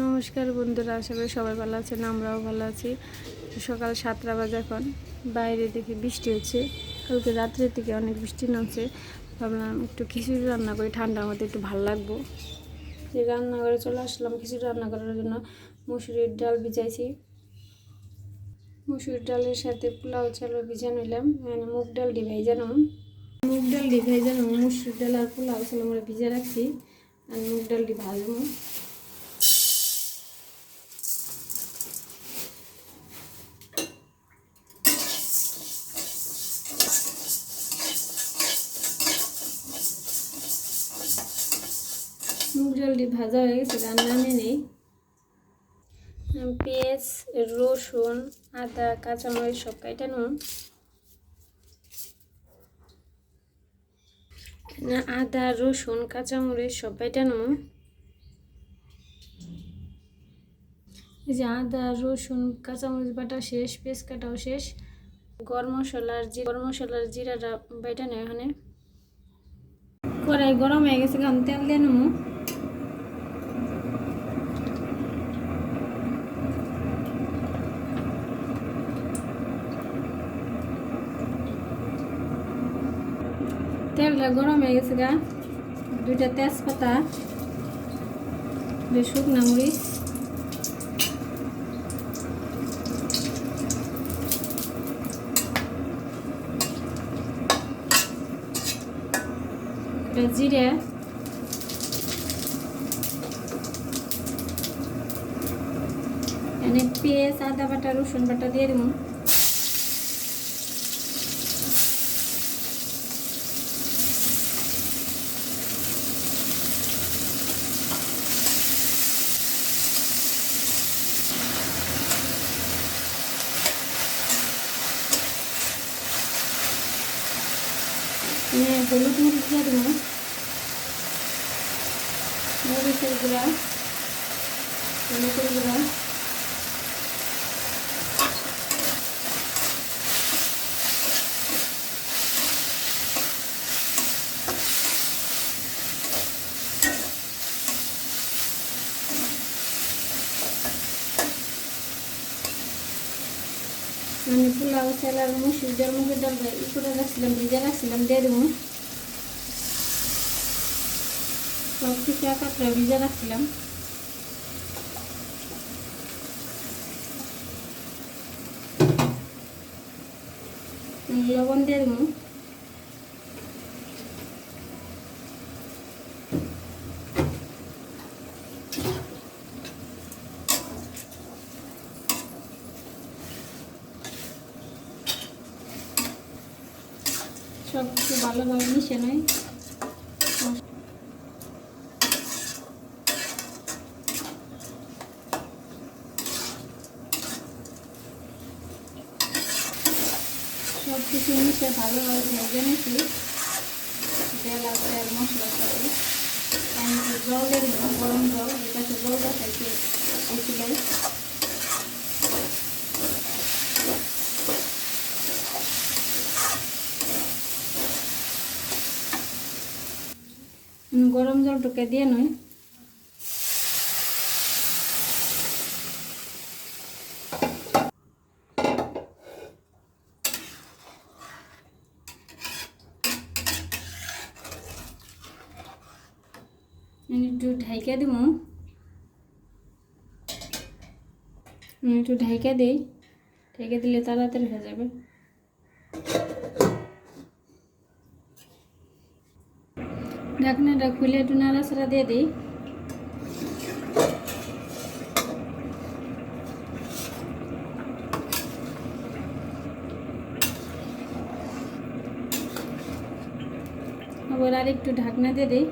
নমস্কার বন্ধুরা, আশা করি সবাই ভালো আছেন, আমরাও ভালো আছি। সকাল সাতটা বাজে এখন, বাইরে দেখি বৃষ্টি হচ্ছে। কালকে রাত্রের থেকে অনেক বৃষ্টি নামছে। ভাবলাম একটু খিচুড়ি রান্না করি, ঠান্ডার মধ্যে একটু ভালো লাগবো। যে রান্না করে চলে আসলাম খিচুড়ি রান্না করার জন্য, মুসুরির ডাল ভিজাইছি। মুসুরির ডালের সাথে পোলাও চাল ভিজানো নিলাম মানে মুগ ডাল ডি ভেজানো মুগ ডাল ডি ভেজানো মুসুরির ডাল আর পোলাও চাল আমরা ভিজে রাখছি, আর মুগ ডালটি ভাজবো। ডালটি ভাজা হয়ে গেছে, রান্না নেই পেঁয়াজ, রসুন, আদা, কাঁচামরিচ সব কাইটা নুন আদা, রসুন, কাঁচামরিচ সব কাইটা নুন যে আদা, রসুন, কাঁচামরিচ বাটা শেষ, পেঁয়াজ কাটাও শেষ। গরম মশলার জি গরম মশলার জিরাটা বাইটা নেই এখানে কড়াই গরম হয়ে গেছে কারণ তেল দিয়ে নেব। তেলটা গরম হয়ে গেছে গা। দুইটা তেজপাতা, দুই শুকনা মরিচ। জিরে। এখানে পেঁয়াজ, আদা বাটা, রসুন বাটা দিয়ে দেবো নিয়ে হলুদ মরিচ দিয়ে দেবো মরিচের গুঁড়া হলুদের গুঁড়া মানে পোলাও চাল আর মুসুর ডাল, মুগের ডাল ই করে রাখছিলাম ভিজে রাখছিলাম দিয়ে দেবো। সব কিছু কাঁকড়া ভিজে রাখছিলাম লবণ দিয়ে দেবো। সব কিছু ভালোভাবে মিশে নেয়। সব কিছু মিশে ভালোভাবে ভেজে নিয়েছি তেল আর তেল মশলার জল দিয়ে গরম জল জলটা থেকে উঠলে উম, গরম জলটাকে দিয়ে আমি একটু ঢাইকা দিব। একটু ঢাইকা দিই। ঢেকে দিলে তাড়াতাড়ি হয়ে যাবে। ঢাকনাটা খুলে একটু নাড়াচাড়া দিয়ে দিই। আবার আর একটু ঢাকনা দিয়ে দিই।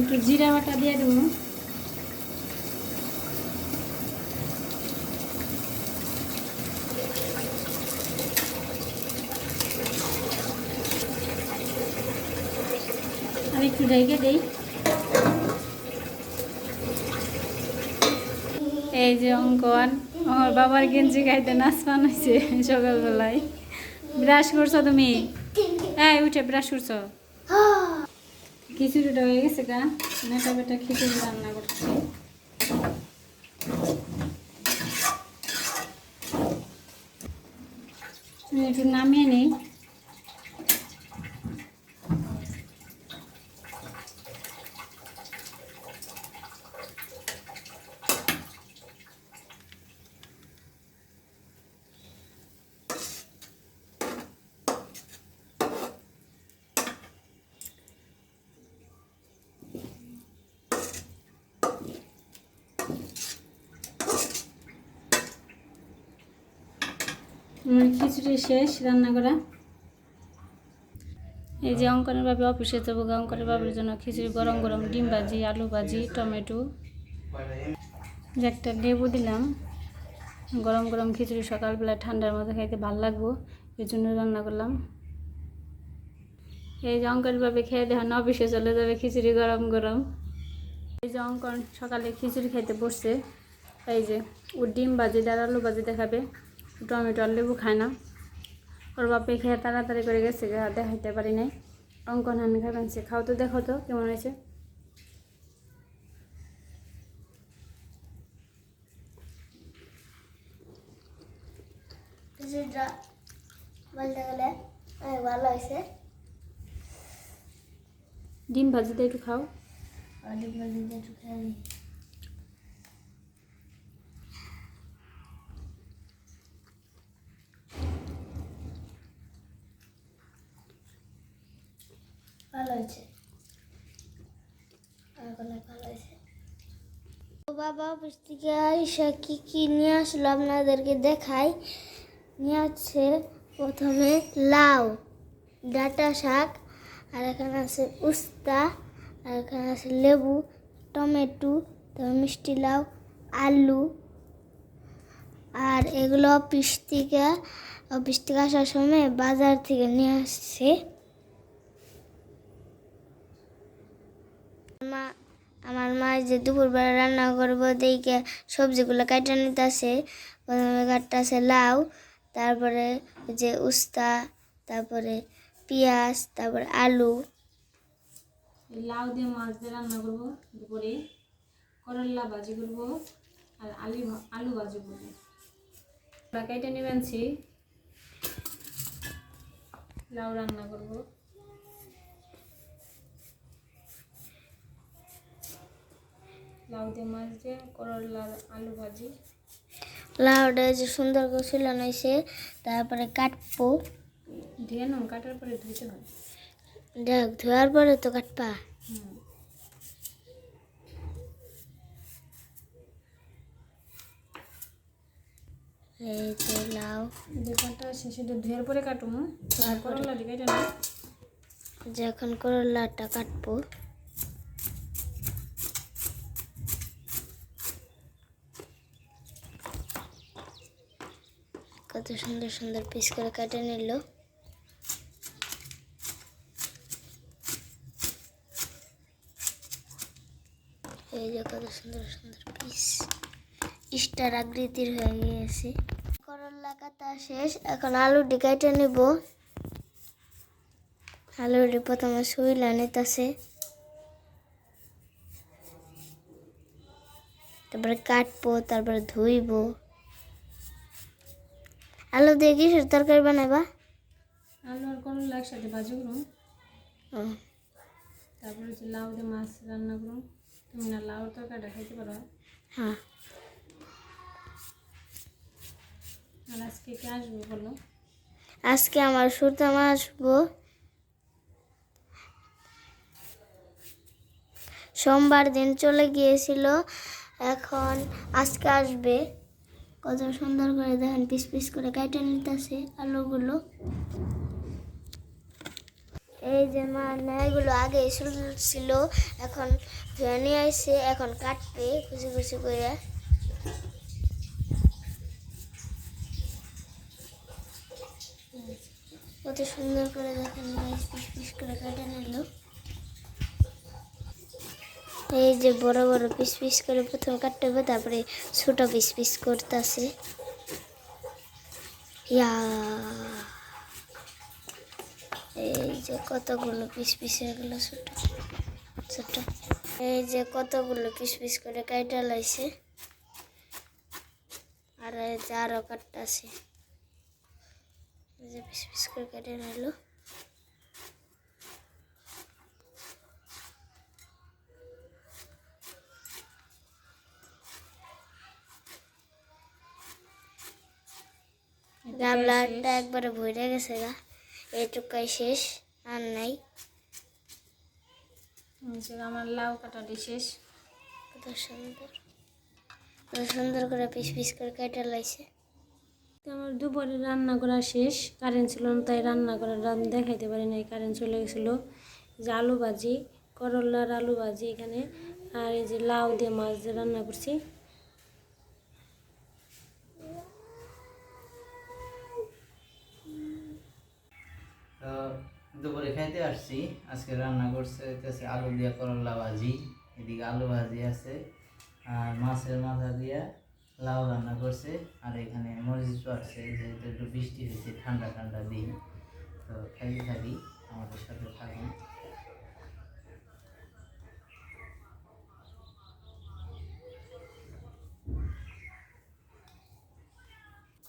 একটু জিরা বাটা দিয়ে দেবো। আর একটু ঢেকে দেই। এই যে অঙ্কন, আমার বাবার গেঞ্জি গাইতে নাচ বানাইছে সকালবেলায়। ব্রাশ করছ তুমি? এই, উঠে ব্রাশ করছ। খিচুড়িটা হয়ে গেছে গা নেটা বেটা খিচুড়ি রান্না করছি। একটু নামিয়ে নিই। আমার খিচুড়ি শেষ, রান্না করা। এই যে অঙ্কনের বাবু অফিসে যাব অঙ্কনের বাবুর জন্য খিচুড়ি গরম গরম, ডিম ভাজি, আলু ভাজি, টমেটো। যে একটা লেবু দিলাম, গরম গরম খিচুড়ি সকালবেলা ঠান্ডার মধ্যে খাইতে ভালো লাগবো, এই জন্য রান্না করলাম। এই যে অঙ্কন ভাবে খেয়ে দেখেন, অফিসে চলে যাবে খিচুড়ি গরম গরম। এই যে অঙ্কন সকালে খিচুড়ি খাইতে বসছে, এই যে ও ডিম ভাজি, ডাল আলু ভাজি দেখাবে। টমেটো আর লেবু খায় না। ওর বাপে খেয়ে তাড়াতাড়ি করে গেছে দেখাইতে পারি নাই। অঙ্কন হান খাবেন সে খাও তো দেখো তো কেমন হয়েছে। কিছুটা বলতে গেলে অনেক ভালো হয়েছে। ডিম ভাজিতে একটু খাও। অনেক ভালো একটু খাই ভালো হয়েছে অনেক অনেক ভালো হয়েছে তো বাবা থেকে আইসা কি কি নিয়ে আসলো আপনাদেরকে দেখাই। নিয়ে আসছে প্রথমে লাউ, ডাটা শাক, আর এখানে আছে উস্তা, আর এখানে আছে লেবু, টমেটো, তারপর মিষ্টি লাউ, আলু। আর এগুলো অফিস থেকে অফিস থেকে আসার সময় বাজার থেকে নিয়ে আসছে। মা আমার মা যে দুপুরবেলা রান্না করব, দেখে সবজিগুলো কাটা নিতেছে। প্রথমে কাটতেছে লাউ, তারপরে যে উস্তা, তারপরে পেঁয়াজ, তারপরে আলু। লাউ দিয়ে মাছ দিয়ে রান্না করব দুপুরে। করল্লা ভাজি করব আর আলু আলু ভাজি করব। কেটে নেবেনছি লাউ রান্না করব। লাউ দিয়ে মাছ দিয়ে করল্লা আলু ভাজি। লাউটা যে সুন্দর করে ঝুলানো হয়েছে তারপরে কাটবো। ধুয়ে নাও কাটার পরে ধুইতে হয় দেখ ধোয়ার পরে তো কাটবা। হুম। এই যে লাউ। আছে সেটা ধুয়ের পরে কাটুম আর করল্লা দিয়ে কেটে নাও করলাটা কাটবো। কত সুন্দর সুন্দর পিস করে কেটে নিল। এই যে কত সুন্দর সুন্দর পিস স্টার আকৃতির হয়ে গিয়েছে করলা কাটা শেষ, এখন আলুটি কেটে নিব। আলুটি প্রথমে শুইলা নিতেছে। তারপরে কাটবো, তারপরে ধুইবো। আলু দিয়ে কিসের তরকারি বানাবা? আলু আর করল্লা একসাথে ভাজি করুন তারপরে হচ্ছে লাউ দিয়ে মাছ রান্না করুন তুমি না লাউর তরকারিটা খাইতে পারো। হ্যাঁ। আর আজকে কে আসবে বলো? আজকে আমার সুরতাম আসব। সোমবার দিন চলে গিয়েছিল। এখন আজকে আসবে। কত সুন্দর করে দেখেন, পিস পিস করে কেটে নিতেছে আলুগুলো। এই যে মা এগুলো আগে ছিল, এখন নিয়ে আসছে এখন কাটবে খুশি খুশি করে। কত সুন্দর করে দেখেন পিস পিস করে কেটে নিল। এই যে বড় বড় পিস পিস করে প্রথমে কাটতে হবে, তারপরে ছোট পিস পিস করতেছে। ইয়া। যে কতগুলো পিস পিস হয়ে গেল ছোট ছোট। এই যে কতগুলো পিস পিস করে কাইটা লাইছে। আর এই যে আরও কাটটা আছে এই যে পিস পিস করে কেটে নিল। গামলাটা একবারে ভরে গেছে গা। এইটুকাই শেষ আর নাই। আমার লাউ কাটাটি শেষ। কত সুন্দর। কত সুন্দর করে পিস পিস করে কেটে লাইছে। তো আমার দুপুরে রান্না করা শেষ কারেন্ট ছিল না তাই রান্না করা দেখাইতে পারি নাই কারেন্ট চলে গেছিল। যে আলু ভাজি করলার আলু ভাজি এখানে আর এই যে লাউ দিয়ে মাছ দিয়ে রান্না করছি। তো দুপুরে খাইতে আসছি। আজকে রান্না করছে আলু দিয়া করলা ভাজি, এদিকে আলু ভাজি আছে, আর মাছের মাথা দিয়া লাউ রান্না করছে, আর এখানে মরিচ পাচ্ছে যেহেতু একটু বৃষ্টি হয়েছে ঠান্ডা ঠান্ডা দিন, তো খাইতে থাকি, আমাদের সাথে থাকুন।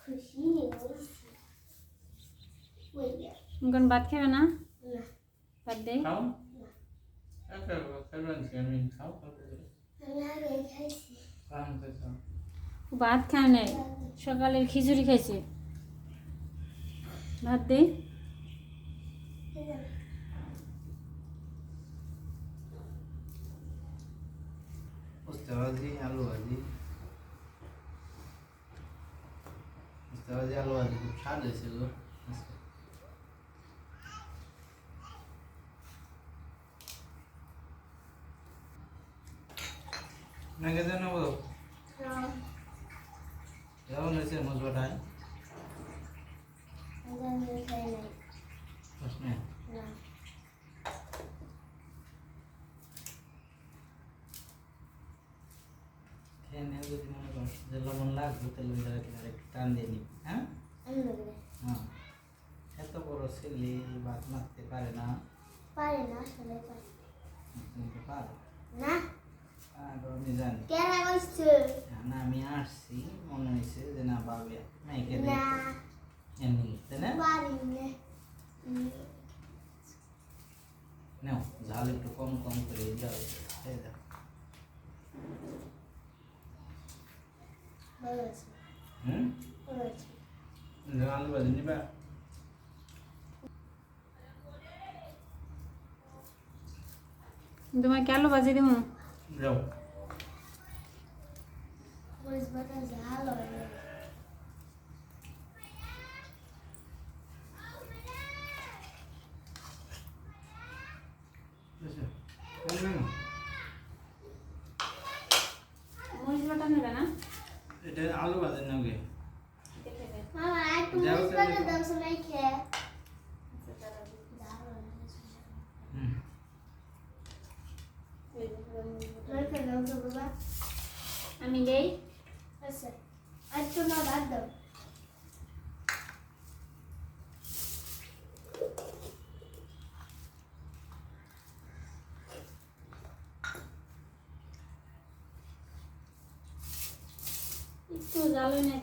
খুশি? এখন ভাত খাবে না ভাত দেই খাও খাইছি ভাত খায় নাই সকালের খিচুড়ি খাইছে ভাত দেই উস্তা ভাজি আলু ভাজি উস্তা ভাজি আলু ভাজি খুব স্বাদ হয়েছে নাকি যেন বলো কেমন হয়েছে মজবাটায়। লবণ লাগবে একেবারে একটু টান দিয়ে নিবি হ্যাঁ। হ্যাঁ। এত বড় ছেলে ভাত মারতে পারে না। পারি না আসলে তো পারো? না। আর আমি জানি কেরা কইছে না আমি আসছি মনে হয়েছে যে না পাবে মেয়েকে না। দেখে এমনি তাই না? পারি না উম, নাও ঝাল একটু কম কম করে দাও এই দাও। ভালো আছে হুম? ভালো আছে আলু ভাজি নিবা? তোমাকে আলু ভাজি দিব যাও মরিচ বাটা ঝাল হয় না। বুঝছ? এই নাও। মরিচ বাটা নেবে না এটা আলু ভাজি নাও গে মামা একটু যাও মরিচ তাহলে। বাটা দাও সবাই খেয়ে ঝাল হয় না। হুম তোর খেয়ে নাও তো বাবা আমি দেই আচ্ছা একটু না ভাত দাও একটু জাল না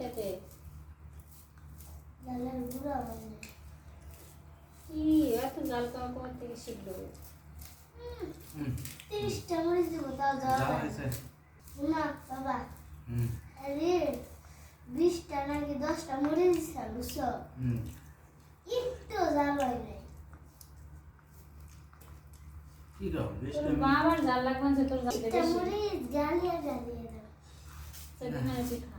গুঁড়া হয় না। কি এত জাল খাওয়া কোথা থেকে শিখলো? তিরিশটা মরিচ দেবো তাও যাও না বাবা। আরে বিশটা নাকি দশটা মরিচ দিচ্ছা বুঝছ? একটু জাল হয় নাই। বাবার জাল লাগবে তোর জাল জ্বালিয়ে জ্বালিয়ে দাও। সেখানে পিঠা।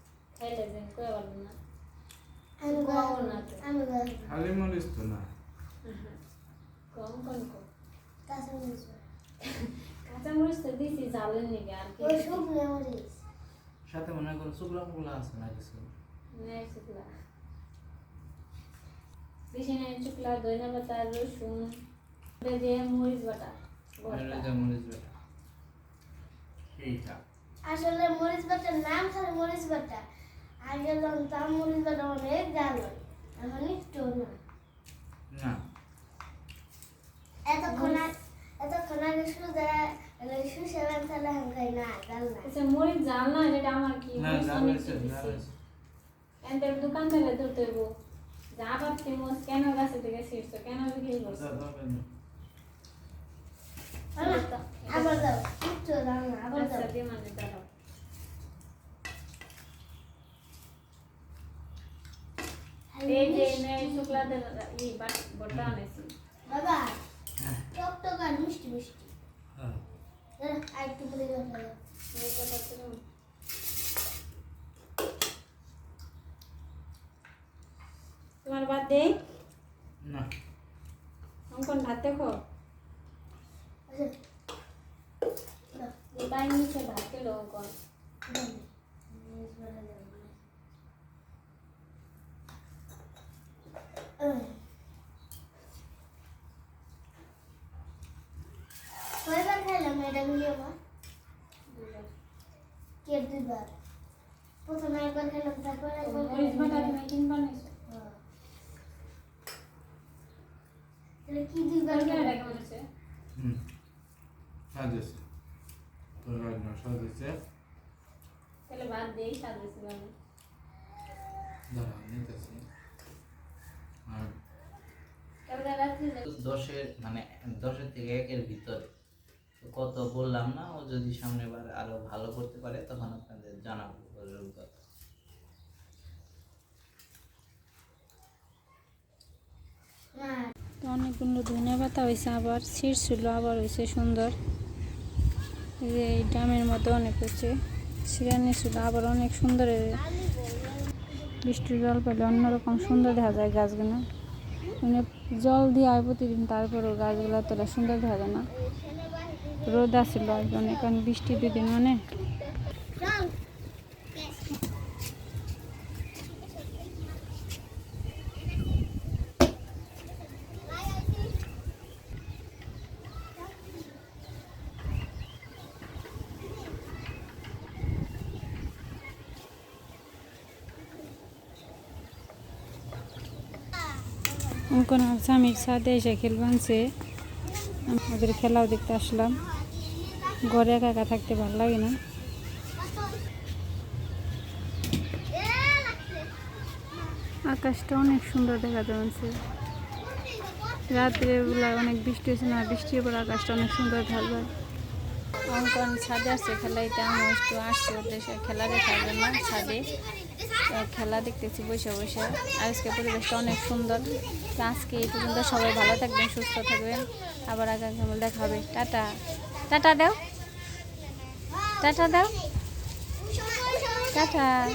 খালি মরিচ তো না সাথে মনে করো শুকলা ফুকলা আছে না কিছু বেশি নেই শুকলা ধনিয়া পাতা রসুন দিয়ে মরিচ বাটা মরিচ আসলে মরিচ বাটার নাম খালি মরিচ বাটা আগে জানতাম মরিচ বাটা অনেক জাল হয় এখন একটু না। না। এতক্ষণ এতক্ষণ আগে সুদা সুসেবেন তাহলে খাই না জাল না। আচ্ছা মরিচ জাল না এটা আমার কি না জাল অনেক জাল হয়েছে। এদের দোকান থেকে ধরতে হইব। যে আবার ফেমস কেন গাছে থেকে ছিঁড়ছো? কেন বিক্রি করছ আচ্ছা, দরকার নেই। আবার দাও একটু দাও আচ্ছা দিয়ে মানে দাঁড়াও এই যে নেই শুক্লাদের ই বটা আনেছি বাবা টক টক আর মিষ্টি মিষ্টি হ্যাঁ। আর একটু দাও। এই তোমার বাদ দে না। অঙ্কন ভাত দেখো? আচ্ছা, তাই নিচে ভাত খেলো অঙ্কন দাও। মরিচ বাটা দাও, মরিচ। আহ। কয়বার খাইলাম এটা মিলিয়ে মা দুইবার। কে দুইবার প্রথমে একবার খেলাম তারপর একবার মরিচ বাটা খেলাম। তুমি কিনবা নিছো হ্যাঁ। তাহলে কি দুইবার তরকারিটা খেলাম? কেমন আছে হুম সাজেছে তরকারি না সাজেছে তাহলে ভাত দশের মানে দশের থেকে একের ভিতরে। কত বললাম না, ও যদি সামনে বার আরও ভালো করতে পারে, তখন আপনাদের জানাব তো অনেকগুলো ধনে পাতা হয়েছে আবার ছিঁড়ছিল আবার হয়েছে সুন্দর। যে এই ডামের মতো অনেক হচ্ছে ছিঁড়ানি ছিল আবার অনেক সুন্দর বৃষ্টির জল পেলে অন্যরকম সুন্দর দেখা যায় গাছগুলো। মানে জল দিয়ে হয় প্রতিদিন, তারপরেও গাছগুলো তোলা সুন্দর দেখা যায় না। রোদ আসছিল অনেক বৃষ্টি দুদিন মানে স্বামীর সাথে এসে খেল বানছে ওদের খেলাও দেখতে আসলাম। ঘরে একা একা থাকতে ভালো লাগে না। আকাশটা অনেক সুন্দর দেখা যাচ্ছে। রাত্রে অনেক বৃষ্টি হয়েছে না, বৃষ্টির পর আকাশটা অনেক সুন্দর যায়। অঙ্কন ছাদে আসছে, খেলাইতে আমি একটু আসছি ওদের খেলা দেখার জন্য ছাদে। খেলা দেখতেছি, বসে বসে। আজকে পরিবেশটা অনেক সুন্দর। আজকে এই পর্যন্ত সবাই ভালো থাকবেন, সুস্থ থাকবেন। আবার আগামী দেখা হবে। টাটা। টাটা দাও। টাটা দাও। টাটা।